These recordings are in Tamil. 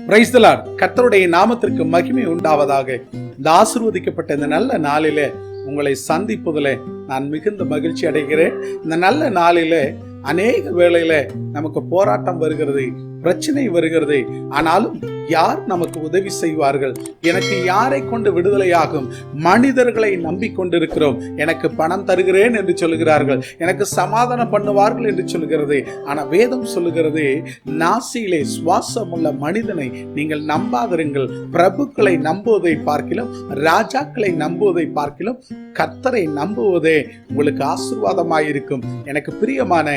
பிரைஸ்தலார் கத்தருடைய நாமத்திற்கு மகிமை உண்டாவதாக. இந்த ஆசிர்வதிக்கப்பட்ட இந்த நல்ல நாளிலே உங்களை சந்திப்பதில் நான் மிகுந்த மகிழ்ச்சி அடைகிறேன். இந்த நல்ல நாளிலே அநேக வேளையில நமக்கு போராட்டம் வருகிறது. பிரச்சனை வருகிறது ஆனாலும் யார் நமக்கு உதவி செய்வார்கள்? எனக்கு யாரை கொண்டு விடுதலையாகும்? மனிதர்களை நம்பிக்கொண்டிருக்கிறோம். எனக்கு பணம் தருகிறேன் என்று சொல்லுகிறார்கள். எனக்கு சமாதானம் பண்ணுவார்கள் என்று சொல்லுகிறது ஆனால் வேதம் சொல்லுகிறது நாசியிலே சுவாசம் உள்ள மனிதனை நீங்கள் நம்பாதிருங்கள். பிரபுக்களை நம்புவதை பார்க்கிலும் ராஜாக்களை நம்புவதை பார்க்கிலும் கர்த்தரை நம்புவதே உங்களுக்கு ஆசிர்வாதமாயிருக்கும். எனக்கு பிரியமான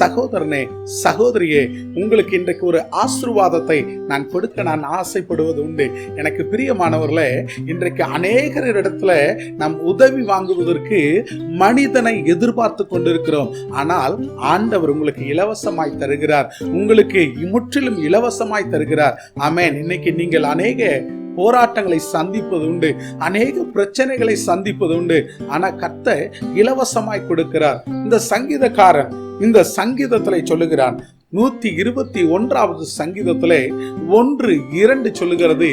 சகோதரனே சகோதரியே உங்களுக்கு இன்றைக்கு ஒரு ஆசீர்வாதத்தை நான் கொடுக்க நான் ஆசைப்படுவது உண்டு. எனக்கு பிரியமானவர்களே இன்றைக்கு அநேகரிடத்துல நாம் உதவி வாங்குவதற்கு மனிதனை எதிர்பார்த்து கொண்டிருக்கிறோம். ஆனால் ஆண்டவர் உங்களுக்கு இலவசமாய் தருகிறார். உங்களுக்கு முற்றிலும் இலவசமாய் தருகிறார். ஆமேன். இன்னைக்கு நீங்கள் அநேக போராட்டங்களை சந்திப்பது உண்டு. அநேக பிரச்சனைகளை சந்திப்பது உண்டு. ஆனா கத்த இலவசமாய் கொடுக்கிறார். இந்த சங்கீதக்காரன் இந்த சங்கீதத்திலே சொல்லுகிறான் நூத்தி இருபத்தி ஒன்றாவது சங்கீதத்திலே ஒன்று இரண்டு சொல்லுகிறது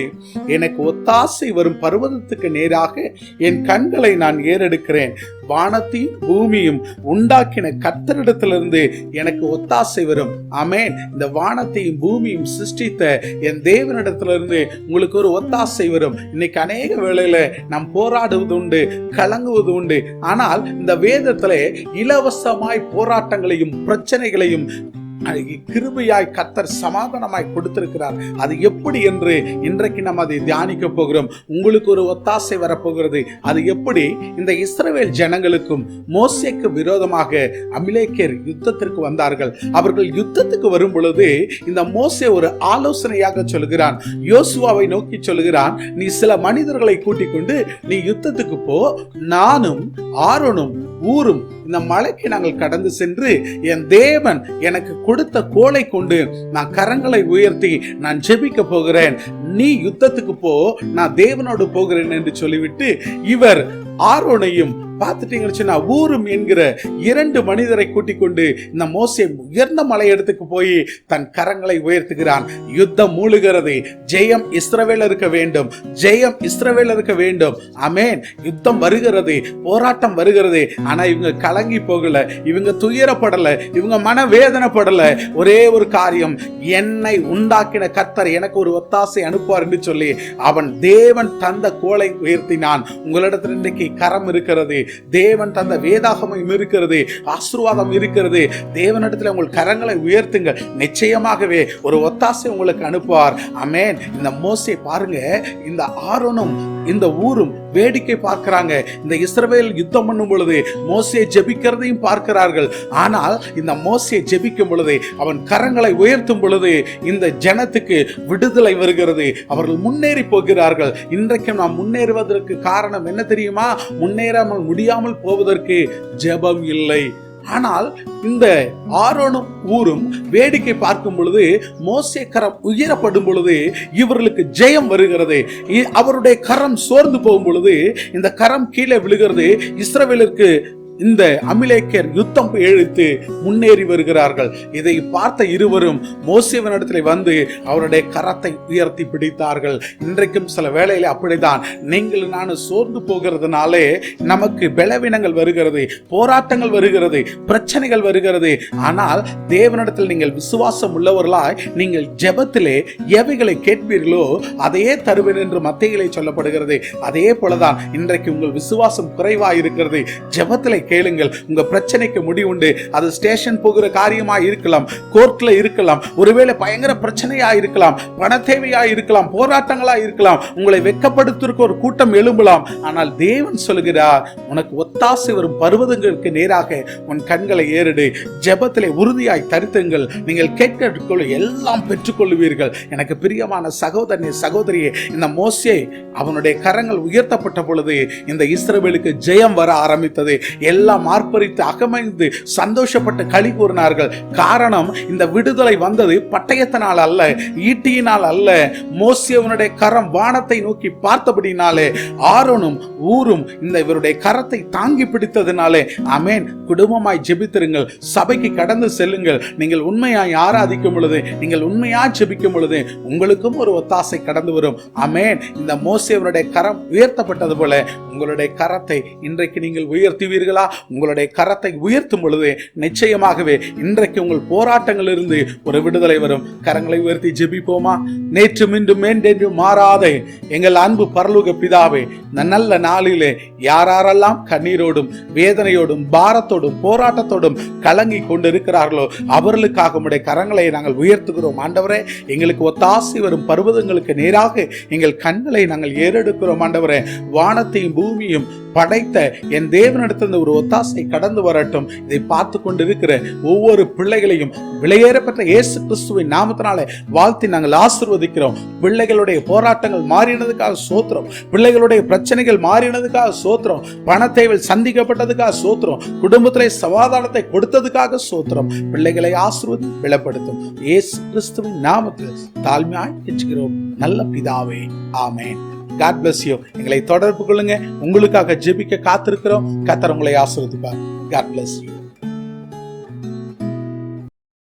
எனக்கு ஒத்தாசை வரும் பருவதத்துக்கு நேராக என் கண்களை நான் ஏறெடுக்கிறேன். வானத்தையும் பூமியும் உண்டாக்கின கத்தரிடத்திலிருந்து எனக்கு ஒத்தாசை வரும். அமேன் இந்த வானத்தையும் பூமியும் சிருஷ்டித்த என் தேவனிடத்திலிருந்து உங்களுக்கு ஒரு ஒத்தாசை வரும். இன்னைக்கு அநேக வேளையில நாம் போராடுவது உண்டு கலங்குவது உண்டு. ஆனால் இந்த வேதத்திலே இலவசமாய் போராட்டங்களையும் பிரச்சனைகளையும் கிருபையாய் கத்தர் சமாதானமாய் கொடுத்திருக்கிறார். அது எப்படி என்று இன்றைக்கு நம்ம அதை தியானிக்க போகிறோம். உங்களுக்கு ஒரு ஒத்தாசை வரப்போகிறது. அது எப்படி? இந்த இஸ்ரவேல் ஜனங்களுக்கும் மோசேக்கு விரோதமாக அமிலேக்கர் யுத்தத்திற்கு வந்தார்கள். அவர்கள் யுத்தத்துக்கு வரும் பொழுது இந்த மோசே ஒரு ஆலோசனையாக சொல்கிறான். யோசுவாவை நோக்கி சொல்கிறான் நீ சில மனிதர்களை கூட்டிக் கொண்டு நீ யுத்தத்துக்கு போ. நானும் ஆரோனும் ஊரும். இந்த மலைக்கு நாங்கள் கடந்து சென்று என் தேவன் எனக்கு கொடுத்த கோலை கொண்டு நான் கரங்களை உயர்த்தி நான் ஜெபிக்க போகிறேன். நீ யுத்தத்துக்கு போ நான் தேவனோடு போகிறேன் என்று சொல்லிவிட்டு இவர் ஆரோனையும் பார்த்துட்டீங்கன்னு சொன்னா ஊரும் என்கிற இரண்டு மனிதரை கூட்டிக் கொண்டு இந்த மோசே உயர்ந்த மலையிடத்துக்கு போய் தன் கரங்களை உயர்த்துகிறான். யுத்தம் மூழுகிறது. ஜெயம் இஸ்ரவேலருக்கு வேண்டும். ஜெயம் இஸ்ரவேலருக்கு வேண்டும். அமேன் யுத்தம் வருகிறது. போராட்டம் வருகிறது. ஆனா இவங்க கலங்கி போகல. இவங்க துயரப்படல. இவங்க மனவேதனைப்படல. ஒரே ஒரு காரியம் என்னை உண்டாக்கின கத்தர் எனக்கு ஒரு ஒத்தாசை அனுப்புவார் என்று சொல்லி அவன் தேவன் தந்த கோலை உயர்த்தினான். உங்களிடத்தில் இன்றைக்கு கரம் இருக்கிறது தேவன் தந்த வேதாகமம் இருக்கிறது ஆசீர்வாதம் இருக்கிறது தேவனிடத்தில் உங்கள் கரங்களை உயர்த்துங்கள். நிச்சயமாகவே ஒரு ஒத்தாசை உங்களுக்கு அனுப்புவார். அமேன் இந்த மோசை பாருங்க இந்த ஆரோனும் இந்த ஊரும் வேடிக்கை பார்க்கிறாங்க. இந்த இஸ்ரவேல் யுத்தம் பண்ணும் பொழுது மோசியை ஜெபிக்கிறதையும் பார்க்கிறார்கள். ஆனால் இந்த மோசியை ஜெபிக்கும் பொழுது அவன் கரங்களை உயர்த்தும் பொழுது இந்த ஜனத்துக்கு விடுதலை வருகிறது. அவர்கள் முன்னேறி போகிறார்கள். இன்றைக்கும் நாம் முன்னேறுவதற்கு காரணம் என்ன தெரியுமா? முன்னேறாமல் முடியாமல் போவதற்கு ஜெபம் இல்லை. ஆனால் இந்த ஆரோனும் ஊரும் வேடிக்கை பார்க்கும் பொழுது மோசே கரம் உயரப்படும் பொழுது இவர்களுக்கு ஜெயம் வருகிறது. இ- அவருடைய கரம் சோர்ந்து போகும் பொழுது இந்த கரம் கீழே விழுகிறது. இஸ்ரவேலுக்கு இந்த அமிலேக்கர் யுத்தம் எழுத்து முன்னேறி வருகிறார்கள். இதை பார்த்த இருவரும் மோசியவனிடத்தில் வந்து அவருடைய கரத்தை உயர்த்தி பிடித்தார்கள். இன்றைக்கும் சில வேளையில அப்படிதான் நீங்கள் நான் சோர்ந்து போகிறதுனாலே நமக்கு பலவீனங்கள் வருகிறது போராட்டங்கள் வருகிறது பிரச்சனைகள் வருகிறது. ஆனால் தேவனிடத்தில் நீங்கள் விசுவாசம் உள்ளவர்களாய் நீங்கள் ஜெபத்திலே எவைகளை கேட்பீர்களோ அதையே தருவேன் என்று மத்தியிலே சொல்லப்படுகிறது. அதே போலதான் இன்றைக்கு உங்கள் விசுவாசம் குறைவாக இருக்கிறது ஜெபத்திலே கேளுங்கள். உங்க பிரச்சனைக்கு முடிவுண்டு அது ஸ்டேஷன் போகிற காரியமா இருக்கலாம். கோர்ட்ல இருக்கலாம். ஒருவேளை பயங்கர பிரச்சனையா இருக்கலாம். பண இருக்கலாம். போராட்டங்களா இருக்கலாம். உங்களை வெட்கப்படுத்துவதற்கு ஒரு கூட்டம் எழும்பலாம். ஆனால் தேவன் சொல்கிறார் உனக்கு ஒத்தாசை வரும் பருவதங்களுக்கு நேராக உன் கண்களை ஏறிடு. ஜெபத்திலே உறுதியாய் தருத்துங்கள். நீங்கள் கேட்க எல்லாம் பெற்றுக்கொள்வீர்கள் எனக்கு பிரியமான சகோதரனே சகோதரியே இந்த மோசே அவனுடைய கரங்கள் உயர்த்தப்பட்ட பொழுது இந்த இஸ்ரவேலுக்கு ஜெயம் வர ஆரம்பித்தது. எல்லாம் ஆர்ப்பரித்து அகமைந்து சந்தோஷப்பட்டு களி கூறினார்கள். காரணம் இந்த விடுதலை வந்தது பட்டயத்தினால் அல்ல ஈட்டியினால் அல்ல. மோசியவனுடைய கரம் வானத்தை நோக்கி பார்த்தபடினாலே ஆரோனும் ஊரும் இந்த இவருடைய கரத்தை தாங்கி பிடித்ததினாலே அமேன் குடும்பமாய் ஜெபித்திருங்கள் சபைக்கு கடந்து செல்லுங்கள். நீங்கள் உண்மையாய் ஆராதிக்கும் பொழுது நீங்கள் உண்மையாய் ஜெபிக்கும் பொழுது உங்களுக்கும் ஒரு ஒத்தாசை கடந்து வரும். அமேன் இந்த மோசியவனுடைய கரம் உயர்த்தப்பட்டது போல உங்களுடைய கரத்தை இன்றைக்கு நீங்கள் உயர்த்துவீர்களா? உங்களுடைய கரத்தை உயர்த்தும் பொழுது நிச்சயமாகவே இன்றைக்கு உங்கள் போராட்டங்களிலிருந்து ஒரு விடுதலை வரும். கரங்களை உயர்த்தி ஜெபிப்போமா? நேற்று மீண்டும் மேண்டென்று மாறாதே எங்கள் அன்பு பரலுக பிதாவே நல்ல நாளிலே யாரெல்லாம் கண்ணீரோடும் வேதனையோடும் பாரத்தோடும் போராட்டத்தோடும் கலங்கி கொண்டிருக்கிறார்களோ அவர்களுக்காக உடைய கரங்களை நாங்கள் உயர்த்துகிறோம். ஆண்டவரே எங்களுக்கு ஒத்தாசி வரும் பருவதங்களுக்கு நேராக எங்கள் கண்களை நாங்கள் ஏறெடுக்கிறோம். ஆண்டவரே வானத்தையும் பூமியும் படைத்த என் தேவனிடத்திலிருந்து ஒரு ஒத்தாசை கடந்து வரட்டும். இதை பார்த்து கொண்டிருக்கிற ஒவ்வொரு பிள்ளைகளையும் விலையேறப்பட்ட இயேசு கிறிஸ்துவின் நாமத்தினாலே வாழ்த்தி நாங்கள் ஆசிர்வதிக்கிறோம். பிள்ளைகளுடைய போராட்டங்கள் மாறினதுக்காக சோத்திரம். பிள்ளைகளுடைய பிரச்சனைகள் மாறினதுக்காக சோத்திரம். பணத்தேவை சந்திக்கப்பட்டதுக்காக சோத்திரம். குடும்பத்திலே சமாதானத்தை கொடுத்ததுக்காக சோத்திரம். பிள்ளைகளை ஆசிர்வதி விளப்படுத்தும் இயேசு கிறிஸ்துவின் நாமத்தில் தாழ்மையாய் நல்ல பிதாவே. ஆமேன். காட் பிளஸ் யூ எங்களை தொடர்பு கொள்ளுங்க. உங்களுக்காக ஜெபிக்க காத்திருக்கிறோம். கத்தர் உங்களை ஆசிர்வதிப்பார். God bless you